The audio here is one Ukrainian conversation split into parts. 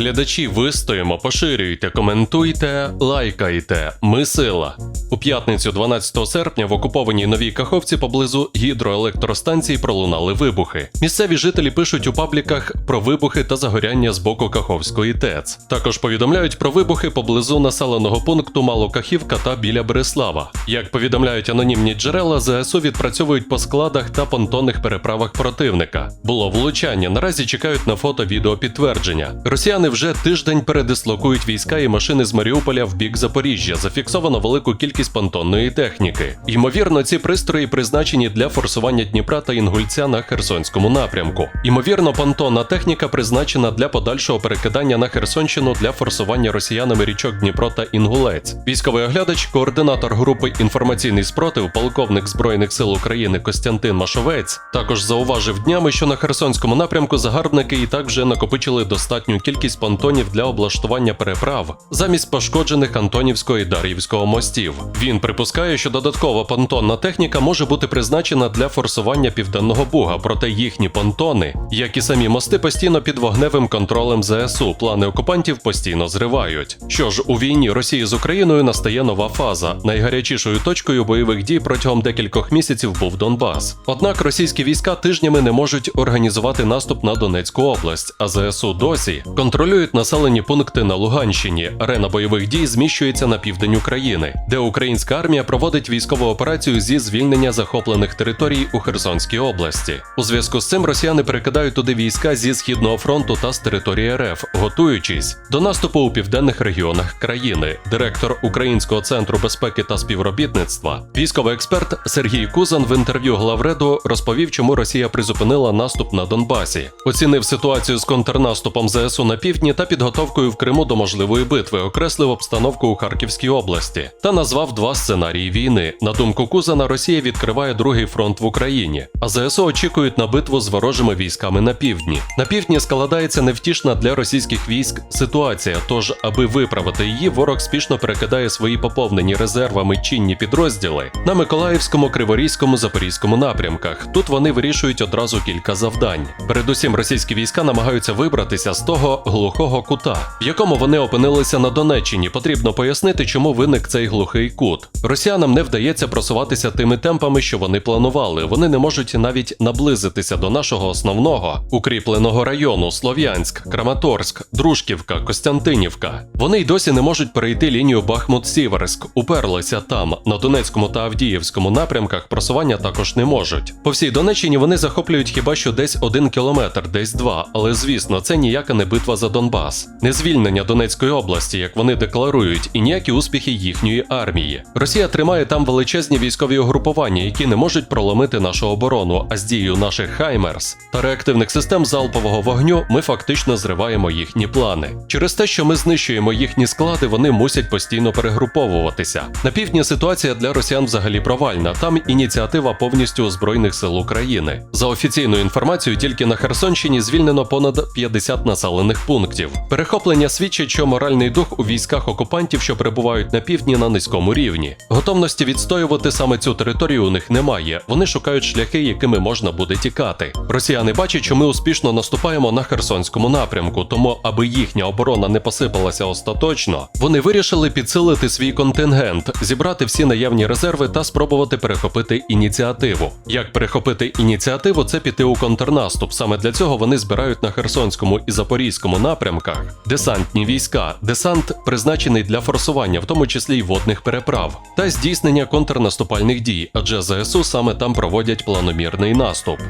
глядачі, вистоїмо, поширюйте, коментуйте, лайкайте. Ми сила. У п'ятницю, 12 серпня, в окупованій новій Каховці поблизу гідроелектростанції пролунали вибухи. Місцеві жителі пишуть у пабліках про вибухи та загоряння з боку Каховської ТЕЦ. Також повідомляють про вибухи поблизу населеного пункту Малокахівка та біля Береслава. Як повідомляють анонімні джерела, ЗСУ відпрацьовують по складах та понтонних переправах противника. Було влучання. Наразі чекають на фото відео підтвердження. Росіяни вже тиждень передислокують війська і машини з Маріуполя в бік Запоріжжя. Зафіксовано велику кількість понтонної техніки. Ймовірно, ці пристрої призначені для форсування Дніпра та Інгульця на Херсонському напрямку. Ймовірно, понтонна техніка призначена для подальшого перекидання на Херсонщину для форсування росіянами річок Дніпро та Інгулець. Військовий оглядач, координатор групи інформаційний спротив, полковник збройних сил України Костянтин Машовець, також зауважив днями, що на Херсонському напрямку загарбники і так вже накопичили достатню кількість понтонів для облаштування переправ замість пошкоджених Антонівського і Дар'ївського мостів. Він припускає, що додаткова понтонна техніка може бути призначена для форсування південного буга, проте їхні понтони, як і самі мости, постійно під вогневим контролем ЗСУ. Плани окупантів постійно зривають. Що ж, у війні Росії з Україною настає нова фаза. Найгарячішою точкою бойових дій протягом декількох місяців був Донбас. Однак російські війська тижнями не можуть організувати наступ на Донецьку область, а ЗСУ досі контролюють населені пункти на Луганщині. Арена бойових дій зміщується на південь України, де українська армія проводить військову операцію зі звільнення захоплених територій у Херсонській області. У зв'язку з цим росіяни перекидають туди війська зі східного фронту та з території РФ, готуючись до наступу у південних регіонах країни. Директор Українського центру безпеки та співробітництва, військовий експерт Сергій Кузан в інтерв'ю Главреду розповів, чому Росія призупинила наступ на Донбасі, оцінив ситуацію з контрнаступом ЗСУ на півдні та підготовкою в Криму до можливої битви, окреслив обстановку у Харківській області та назвав два сценарії війни. На думку Кузана, Росія відкриває другий фронт в Україні, а ЗСУ очікують на битву з ворожими військами на півдні. На півдні складається невтішна для російських військ ситуація. Тож, аби виправити її, ворог спішно перекидає свої поповнені резервами чинні підрозділи на Миколаївському, Криворізькому, Запорізькому напрямках. Тут вони вирішують одразу кілька завдань. Передусім, російські війська намагаються вибратися з того глухого кута, в якому вони опинилися на Донеччині. Потрібно пояснити, чому виник цей глухий кут. Росіянам не вдається просуватися тими темпами, що вони планували. Вони не можуть навіть наблизитися до нашого основного укріпленого району Слов'янськ, Краматорськ, Дружківка, Костянтинівка. Вони й досі не можуть перейти лінію Бахмут-Сіверськ, уперлися там. На Донецькому та Авдіївському напрямках просування також не можуть. По всій Донеччині вони захоплюють хіба що десь один кілометр, десь два. Але звісно, це ніяка не битва за Донбас, не звільнення Донецької області, як вони декларують, і ніякі успіхи їхньої армії. Росія тримає там величезні військові угрупування, які не можуть проломити нашу оборону. А з дією наших Хаймерс та реактивних систем залпового вогню ми фактично зриваємо їхні плани. Через те, що ми знищуємо їхні склади, вони мусять постійно перегруповуватися. На півдні ситуація для росіян взагалі провальна. Там ініціатива повністю у збройних сил України. За офіційною інформацією, тільки на Херсонщині звільнено понад 50 населених пунктів. Перехоплення свідчить, що моральний дух у військах окупантів, що перебувають на півдні, на низькому рівні. Готовності відстоювати саме цю територію у них немає. Вони шукають шляхи, якими можна буде тікати. Росіяни бачать, що ми успішно наступаємо на Херсонському напрямку, тому аби їхня оборона не посипалася остаточно, вони вирішили підсилити свій контингент, зібрати всі наявні резерви та спробувати перехопити ініціативу. Як перехопити ініціативу, це піти у контрнаступ. Саме для цього вони збирають на Херсонському і Запорізькому напрямках десантні війська. Десант призначений для форсування, в тому числі й водних переправ, та здійснення контрнаступальних дій, адже ЗСУ саме там проводять планомірний наступ.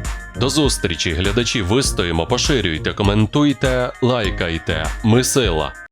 До зустрічі, глядачі, вистоїмо, поширюйте, коментуйте, лайкайте. Ми сила.